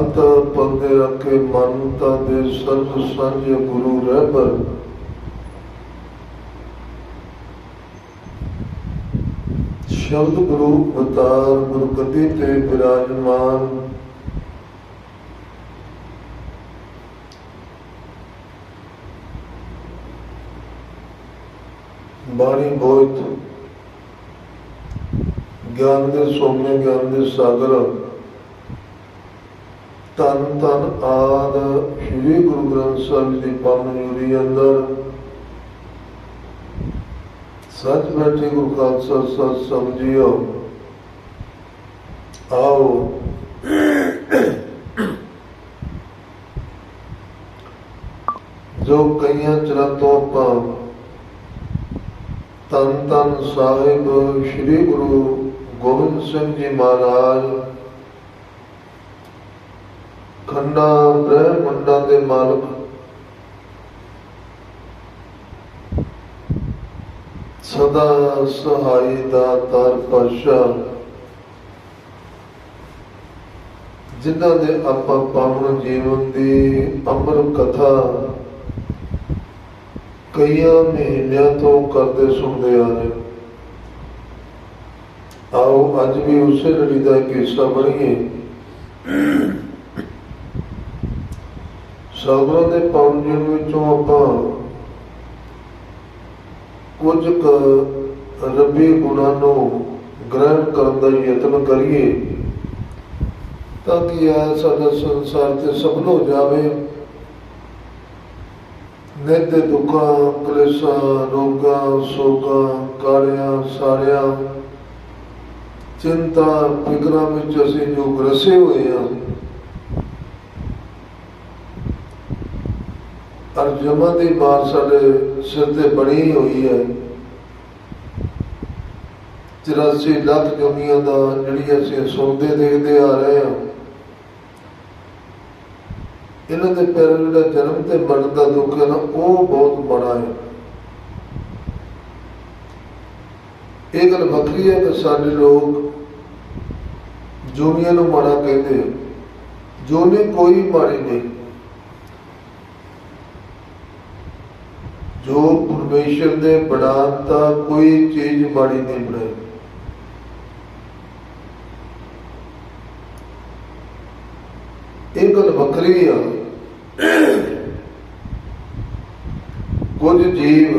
ਅੰਤ ਪੰਦੇ ਰੱਖੇ ਮਨਤਾ ਦੇ ਸਰਬ ਸਾਂਝੇ ਗੁਰੂ ਰਹਿਬਰ ਸ਼ਬਦ ਗੁਰੂ ਅਵਤਾਰ ਗੁਰਗੱਦੀ ਤੇ ਬਿਰਾਜਮਾਨ। ਬਾਣੀ ਬੋਧ ਗਿਆਨ ਦੇ ਸੋਮੇ, ਗਿਆਨ ਦੇ ਸਾਗਰ। ਤਨ ਤਨ ਆਦ ਸ੍ਰੀ ਗੁਰੂ ਗ੍ਰੰਥ ਸਾਹਿਬ ਜੀ ਦੀ ਪਾਵਨ ਜੁਰੀ ਅੰਦਰ। ਸੱਚ ਬੈਠੇ ਗੁਰੂ ਖਾਲਸਾ ਸਤ ਸਮਝਿਓ। ਆਓ। ਜੋ ਕਈਆਂ ਚਿਰਾਂ ਤੋਂ ਆਪਾਂ ਤਨ ਤਨ ਸਾਹਿਬ, ਸ੍ਰੀ ਗੁਰੂ ਗੋਬਿੰਦ ਸਿੰਘ ਜੀ ਮਹਾਰਾਜ ਖੰਡਾ ਬ੍ਰਹਮੰਡਾਂ ਦੇ ਮਾਲਕ। ਸਦਾ ਸਹਾਈ ਦਾਤਾਰ ਪਾਸ਼ਾ ਜਿਨ੍ਹਾਂ ਦੇ ਆਪਾਂ ਪਾਵਨ ਜੀਵਨ ਦੀ ਅਮਰ ਕਥਾ ਕਈਆਂ ਮਹੀਨਿਆਂ ਤੋਂ ਕਰਦੇ ਸੁਣਦੇ ਆ ਰਹੇ। ਆਓ ਅੱਜ ਵੀ ਉਸੇ ਲੜੀ ਦਾ ਹਿੱਸਾ ਬਣੀਏ। ਸਾਗਰਾਂ ਦੇ ਪਾਵਨ ਵਿੱਚੋਂ ਆਪਾਂ ਕੁਝ ਕੁ ਰੱਬੀ ਗੁਣਾਂ ਨੂੰ ਗ੍ਰਹਿਣ ਕਰਨ ਦਾ ਯਤਨ ਕਰੀਏ, ਤਾਂ ਕਿ ਇਹ ਸਾਡਾ ਸੰਸਾਰ ਤੇ ਸਫਲ ਹੋ ਜਾਵੇ। ਨਿੱਤ ਦੁੱਖਾਂ, ਕਲੇਸ਼ਾਂ, ਰੋਗਾਂ, ਸੋਗਾਂ ਕਾਲਿਆਂ ਸਾੜਿਆਂ ਚਿੰਤਾ, ਫਿਕਰਾਂ ਵਿੱਚ ਅਸੀਂ ਜੋ ਗਰਸੇ ਹੋਏ ਹਾਂ ਅਰਜਮਾ ਦੀ ਮਾਰ ਸਾਡੇ ਸਿਰ ਤੇ ਬਣੀ ਹੋਈ ਹੈ। 84 ਲੱਖ ਜਮੀਆਂ ਦਾ ਜਿਹੜੀ ਅਸੀਂ ਸੁਣਦੇ ਦੇਖਦੇ ਆ ਰਹੇ ਹਾਂ। ਇਹਨਾਂ ਦੇ ਪੈਰ ਜਿਹੜਾ ਜਨਮ ਤੇ ਮਰਨ ਦਾ ਦੁੱਖ ਹੈ ਨਾ, ਉਹ ਬਹੁਤ ਬੜਾ ਹੈ। ਇਹ ਗੱਲ ਵੱਖਰੀ ਹੈ ਕਿ ਸਾਡੇ ਲੋਕ ਜੋਨੀਆਂ ਨੂੰ ਮਾੜਾ ਕਹਿੰਦੇ ਆ। ਜੋਨੀ ਕੋਈ ਮਾੜੀ ਨਹੀਂ। ਜੋ ਪਰਮੇਸ਼ਰ ਦੇ ਬਣਾਤਾ ਕੋਈ ਚੀਜ਼ ਮਾੜੀ ਨਹੀਂ ਬਣਾਈ। ਇਹ ਗੱਲ ਵੱਖਰੀ ਆ। ਕੁਝ ਜੀਵ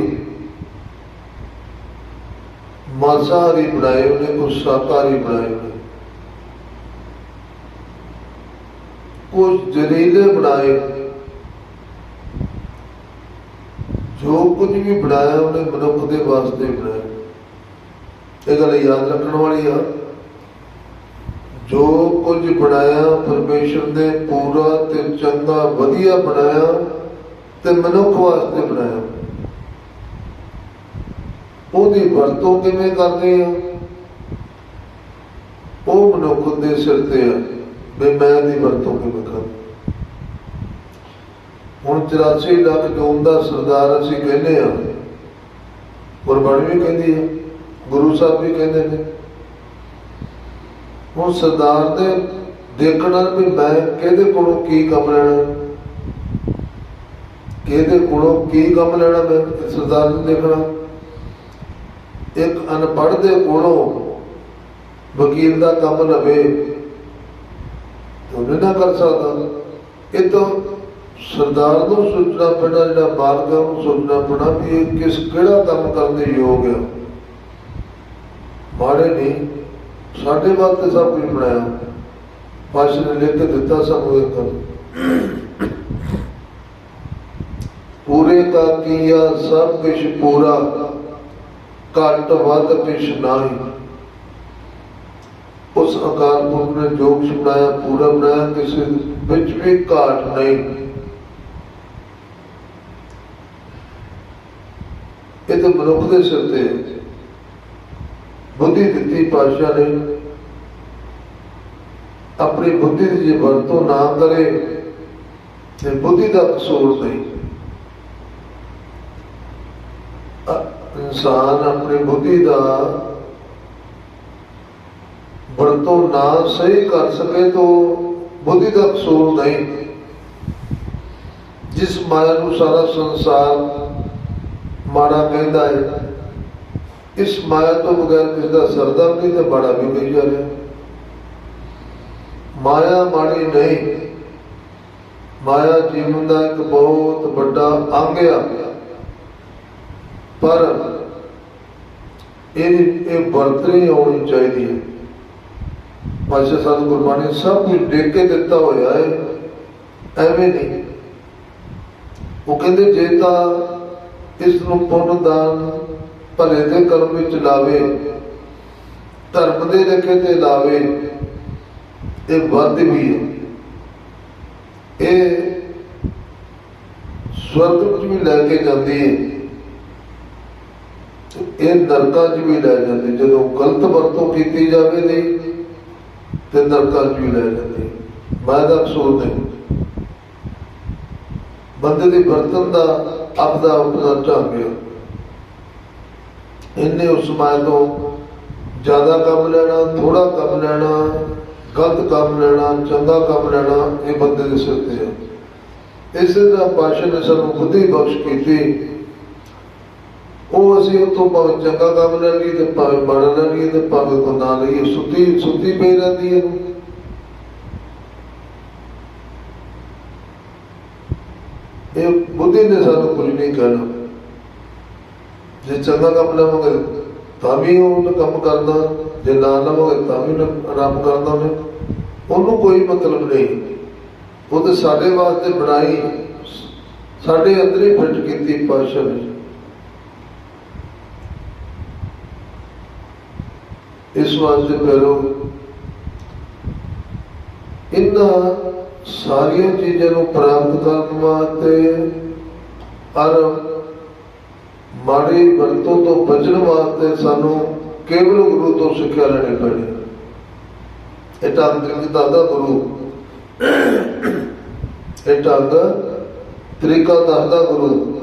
ਮਾਸਾਹਾਰੀ ਬਣਾਏ ਉਹਨੇ ਕੁਝ ਸ਼ਾਕਾਹਾਰੀ ਬਣਾਏ ਉਹਨੇ ਕੁਝ ਜ਼ਹਿਰੀਲੇ ਬਣਾਏ ਜੋ ਕੁਝ ਵੀ ਬਣਾਇਆ, ਉਹਨੇ ਮਨੁੱਖ ਦੇ ਵਾਸਤੇ ਬਣਾਇਆ। ਇਹ ਗੱਲ ਯਾਦ ਰੱਖਣ ਵਾਲੀ ਆ। ਜੋ ਕੁਝ ਬਣਾਇਆ, ਪਰਮੇਸ਼ਰ ਨੇ ਪੂਰਾ ਤੇ ਚੰਗਾ, ਵਧੀਆ ਬਣਾਇਆ ਤੇ ਮਨੁੱਖ ਵਾਸਤੇ ਬਣਾਇਆ। ਉਹਦੀ ਵਰਤੋਂ ਕਿਵੇਂ ਕਰਦੇ ਆ? ਉਹ ਮਨੁੱਖ ਦੇ ਸਿਰ ਤੇ ਆ, ਵੀ ਮੈਂ ਦੀ ਵਰਤੋਂ ਕਿਵੇਂ ਕਰਾਂ? ਹੁਣ 84 ਲੱਖ ਜੂਨ ਦਾ ਸਰਦਾਰ ਅਸੀਂ ਕਹਿੰਦੇ ਆ ਗੁਰਬਾਣੀ ਵੀ ਕਹਿੰਦੀ ਹੈ, ਗੁਰੂ ਸਾਹਿਬ ਵੀ ਕਹਿੰਦੇ ਨੇ। ਹੁਣ ਸਰਦਾਰ ਦੇ ਦੇਖਣਾ ਵੀ ਮੈਂ ਕਿਹਦੇ ਕੋਲੋਂ ਕੀ ਕੰਮ ਲੈਣਾ? ਕਿਹਦੇ ਕੋਲੋਂ ਕੀ ਕੰਮ ਲੈਣਾ ਮੈਂ ਸਰਦਾਰ ਨੂੰ ਦੇਖਣਾ? ਇੱਕ ਅਨਪੜ੍ਹ ਦੇ ਕੋਲੋਂ ਵਕੀਲ ਦਾ ਕੰਮ ਲਵੇ ਉਹਨੇ ਨਾ ਕਰ ਸਕਦਾ। ਇਹ ਤਾਂ ਸਰਦਾਰ ਨੂੰ ਸੋਚਣਾ ਪੈਣਾ, ਜਿਹੜਾ ਮਾਲਕ ਹੈ ਸੋਚਣਾ ਪੈਣਾ ਵੀ ਇਹ ਕਿਸ ਕਿਹੜਾ ਕੰਮ ਕਰਨ ਦੇ ਯੋਗ ਹੈ ਮਾੜੇ ਨਹੀਂ ਸਾਡੇ ਵਾਸਤੇ ਸਭ ਕੁਝ ਬਣਾਇਆ। ਪਾਸ਼ ਨੇ ਲਿਖ ਕੇ ਦਿੱਤਾ ਸਾਨੂੰ ਇਹ ਕੰਮ ਪੂਰੇ ਕਾ ਕੀਆ ਸਭ ਕੁਝ ਪੂਰਾ, ਘੱਟ ਵੱਧ ਕੁਛ ਨਹੀਂ। ਉਸ ਅਕਾਲ ਪੁਰਖ ਨੇ ਜੋ ਕੁਛ ਬਣਾਇਆ ਪੂਰਾ ਬਣਾਇਆ, ਕਿਸੇ ਵਿੱਚ ਵੀ ਘਾਟ ਨਹੀਂ। ਇਹ ਤਾਂ ਮਨੁੱਖ ਦੇ ਸਿਰ ਤੇ ਬੁੱਧੀ ਦਿੱਤੀ ਪਾਤਸ਼ਾਹ ਨੇ। ਆਪਣੀ ਬੁੱਧੀ ਦੀ ਜੇ ਵਰਤੋਂ ਨਾ ਕਰੇ, ਤੇ ਬੁੱਧੀ ਦਾ ਕਸੂਰ ਨਹੀਂ। ਇਨਸਾਨ ਆਪਣੀ ਬੁੱਧੀ ਦਾ ਵਰਤੋਂ ਨਾ ਸਹੀ ਕਰ ਸਕੇ ਤਾਂ ਬੁੱਧੀ ਦਾ ਕਸੂਰ ਨਹੀਂ। ਜਿਸ ਮਾਇਆ ਨੂੰ ਸਾਰਾ ਸੰਸਾਰ ਮਾੜਾ ਕਹਿੰਦਾ ਹੈ ਇਸ ਮਾਇਆ ਤੋਂ ਬਗੈਰ ਕਿਸ ਦਾ ਸਰਦਾ ਵੀ ਨਹੀਂ ਤੇ ਬੜਾ ਵੀ ਨਹੀਂ ਜਾ ਰਿਹਾ? ਮਾਇਆ ਮਾੜੀ ਨਹੀਂ। ਮਾਇਆ ਜੀਵਨ ਦਾ ਇੱਕ ਬਹੁਤ ਵੱਡਾ ਅੰਗ ਆ। ਪਰ ਇਹ ਇਹ ਵਰਤਣੀ ਆਉਣੀ ਚਾਹੀਦੀ ਹੈ ਪਾਸ਼ਾ ਸਾਨੂੰ ਗੁਰਬਾਣੀ ਸਭ ਕੁਝ ਦੇਖ ਕੇ ਦਿੱਤਾ ਹੋਇਆ ਹੈ ਐਵੇਂ ਨਹੀਂ। ਉਹ ਕਹਿੰਦੇ ਜੇ ਤਾਂ ਇਸ ਨੂੰ ਪੁੰਨ ਦਾਨ ਭਲੇ ਦੇ ਕਰਮ ਵਿੱਚ ਲਾਵੇ, ਧਰਮ ਦੇ ਲੇਖੇ ਤੇ ਲਾਵੇ, ਇਹ ਵੱਧ ਵੀ ਹੈ। ਇਹ ਸਵਰਗ ਵਿੱਚ ਵੀ ਲੈ ਕੇ ਜਾਂਦੀ ਹੈ ਇਹ ਨਰਕਾਂ 'ਚ ਵੀ ਲੈ ਜਾਂਦੀ ਜਦੋਂ ਗਲਤ ਵਰਤੋਂ ਕੀਤੀ ਜਾਵੇ ਨਹੀਂ ਤੇ ਨਰਕਾਂ 'ਚ ਵੀ ਲੈ ਜਾਂਦੀ ਮੈਂ ਦਾ ਕਸੂਰ ਨਹੀਂ ਬੰਦੇ ਦੀ ਵਰਤਨ ਦਾ ਆਪਦਾ ਆਪਣਾ ਢੰਗ ਹੈ ਇਹਨੇ ਉਸ ਮਾਇਆ ਤੋਂ ਜ਼ਿਆਦਾ ਕੰਮ ਲੈਣਾ ਥੋੜਾ ਕੰਮ ਲੈਣਾ, ਗਲਤ ਕੰਮ ਲੈਣਾ, ਚੰਗਾ ਕੰਮ ਲੈਣਾ, ਇਹ ਬੰਦੇ ਦੇ ਸਿਰ ਤੇ ਹੈ। ਇਸ ਦਾ ਪਾਸ਼ਾ ਨੇ ਸਾਨੂੰ ਬੁੱਧੀ ਬਖਸ਼ ਕੀਤੀ। ਉਹ ਅਸੀਂ ਉਤੋਂ ਭਾਵੇਂ ਚੰਗਾ ਕੰਮ ਲੈ ਲਈਏ ਤੇ ਭਾਵੇਂ ਮਾੜਾ ਲੈ ਲਈਏ ਤੇ ਭਾਵੇਂ ਕੋ ਲਈਏ, ਸੁੱਤੀ ਸੁੱਤੀ ਪਈ ਰਹਿੰਦੀ ਹੈ। ਇਹ ਬੁੱਧੀ ਨੇ ਸਾਨੂੰ ਕੁਝ ਨਹੀਂ ਕਹਿਣਾ। ਜੇ ਚੰਗਾ ਕੰਮ ਲਵਾਂਗੇ, ਤਾਂ ਵੀ ਉਹ ਕੰਮ ਕਰਦਾ। ਜੇ ਨਾ ਲਵਾਂਗੇ, ਤਾਂ ਵੀ ਉਹਨੇ ਕਰਦਾ ਮੈਂ ਉਹਨੂੰ ਕੋਈ ਮਤਲਬ ਨਹੀਂ। ਉਹ ਤੇ ਸਾਡੇ ਵਾਸਤੇ ਬਣਾਈ, ਸਾਡੇ ਅੰਦਰ ਹੀ ਫਿੱਟ ਕੀਤੀ ਪਾਸ਼ਾ ਨੇ। ਇਸ ਵਾਸਤੇ ਪਹਿਲੋ ਇਹਨਾਂ ਸਾਰੀਆਂ ਚੀਜ਼ਾਂ ਨੂੰ ਪ੍ਰਾਪਤ ਕਰਨ ਵਾਸਤੇ ਪਰ ਮਾੜੀ ਵਰਤੋਂ ਤੋਂ ਬਚਣ ਵਾਸਤੇ ਸਾਨੂੰ ਕੇਵਲ ਗੁਰੂ ਤੋਂ ਸਿੱਖਿਆ ਲੈਣੀ ਪੈਣੀ। ਇਹ ਤਾਂਤਰਿਕ ਦਾਦਾ ਗੁਰੂ। ਇਹ ਢੰਗ ਤਰੀਕਾ ਦੱਸਦਾ ਗੁਰੂ।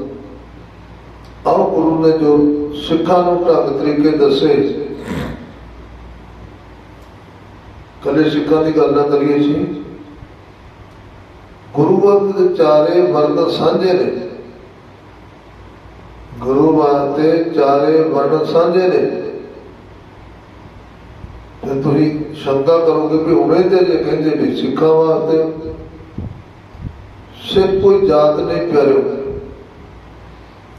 ਆਓ ਗੁਰੂ ਨੇ ਜੋ ਸਿੱਖਾਂ ਨੂੰ ਢੰਗ ਤਰੀਕੇ ਦੱਸੇ। ਕਦੇ ਸਿੱਖਾਂ ਦੀ ਗੱਲ ਨਾ ਕਰੀਏ ਸੀ ਗੁਰੂ ਵਰਗ ਦੇ ਚਾਰੇ ਵਰਗ ਸਾਂਝੇ ਨੇ। ਗੁਰੂ ਵਾਸਤੇ ਚਾਰੇ ਵਰਗ ਸਾਂਝੇ ਨੇ। ਤੇ ਤੁਸੀਂ ਸ਼ੰਕਾ ਕਰੋਗੇ ਵੀ ਹੁਣੇ ਤੇ ਜੇ ਕਹਿੰਦੇ ਵੀ ਸਿੱਖਾਂ ਵਾਸਤੇ ਸਿਰ ਕੋਈ ਜਾਤ ਨਹੀਂ ਪਿਆਰਿਓ।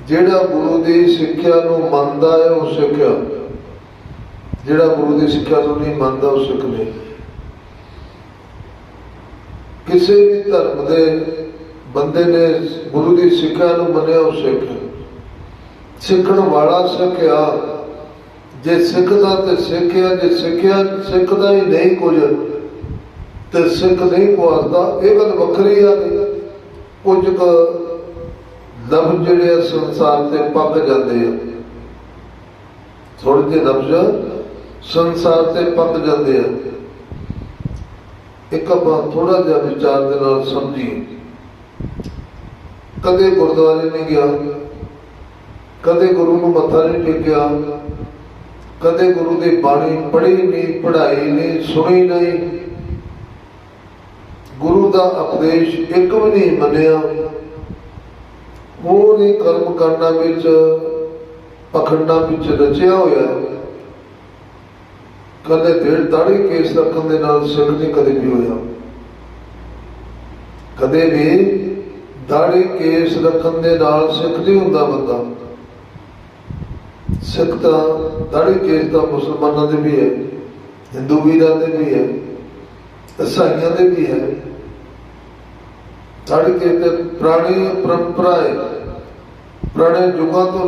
ਜਿਹੜਾ ਗੁਰੂ ਦੀ ਸਿੱਖਿਆ ਨੂੰ ਮੰਨਦਾ ਹੈ, ਉਹ ਸਿੱਖਿਆ ਜਿਹੜਾ ਗੁਰੂ ਦੀ ਸਿੱਖਿਆ ਨੂੰ ਨਹੀਂ ਮੰਨਦਾ, ਉਹ ਸਿੱਖ ਨਹੀਂ। ਕਿਸੇ ਵੀ ਧਰਮ ਦੇ ਬੰਦੇ ਨੇ ਗੁਰੂ ਦੀ ਸਿੱਖਿਆ ਨੂੰ ਮੰਨਿਆ, ਉਹ ਸਿੱਖ। ਸਿੱਖਣ ਵਾਲਾ ਸਿੱਖਿਆ, ਜੇ ਸਿੱਖਦਾ ਤੇ ਸਿੱਖਿਆ, ਜੇ ਸਿੱਖਿਆ, ਸਿੱਖਦਾ ਹੀ ਨਹੀਂ ਕੁਝ, ਤੇ ਸਿੱਖ ਨਹੀਂ ਪੁਆਸਦਾ ਇਹ ਗੱਲ ਵੱਖਰੀ ਆ। ਕਿ ਕੁਝ ਕੁ ਲਫ਼ਜ਼ ਜਿਹੜੇ ਆ ਸੰਸਾਰ ਤੇ ਪੱਕ ਜਾਂਦੇ ਆ। ਥੋੜੇ ਜਿਹੇ ਲਫ਼ਜ਼ ਸੰਸਾਰ ਤੇ ਪੱਕ ਜਾਂਦੇ ਆ। ਇੱਕ ਆਪਾਂ ਥੋੜਾ ਜਿਹਾ ਵਿਚਾਰ ਦੇ ਨਾਲ ਸਮਝੀਏ ਕਦੇ ਗੁਰਦੁਆਰੇ ਨਹੀਂ ਗਿਆ, ਕਦੇ ਗੁਰੂ ਨੂੰ ਮੱਥਾ ਨਹੀਂ ਟੇਕਿਆ, ਕਦੇ ਗੁਰੂ ਦੀ ਬਾਣੀ ਪੜ੍ਹੀ ਨਹੀਂ, ਪੜ੍ਹਾਈ ਨਹੀਂ, ਸੁਣੀ ਨਹੀਂ। ਗੁਰੂ ਦਾ ਉਪਦੇਸ਼ ਇੱਕ ਵੀ ਨਹੀਂ ਮੰਨਿਆ। ਹੋਰ ਹੀ ਕਰਮ ਕਰਨਾ ਵਿੱਚ, ਪਖੰਡਾਂ ਵਿੱਚ ਰਚਿਆ ਹੋਇਆ। ਹੈ ਕਦੇ ਦੇੜ ਦਾੜੀ ਕੇਸ ਰੱਖਣ ਦੇ ਨਾਲ ਸਿੱਖ ਨਹੀਂ ਕਦੇ ਵੀ ਹੋਇਆ। ਕਦੇ ਵੀ ਦਾੜੀ ਕੇਸ ਰੱਖਣ ਦੇ ਨਾਲ ਸਿੱਖ ਨਹੀਂ ਹੁੰਦਾ ਬੰਦਾ। ਸਿੱਖ ਤਾਂ ਦਾੜੀ ਕੇਸ ਤਾਂ ਮੁਸਲਮਾਨਾਂ ਦੇ ਵੀ ਹੈ, ਹਿੰਦੂ ਵੀਰਾਂ ਦੇ ਵੀ ਹੈ, ਇਸਾਈਆਂ ਦੇ ਵੀ ਹੈ। ਦਾੜੀ ਕੇਸ ਤੇ ਪੁਰਾਣੀ ਪਰੰਪਰਾ ਹੈ। ਪੁਰਾਣੇ ਯੁੱਗਾਂ ਤੋਂ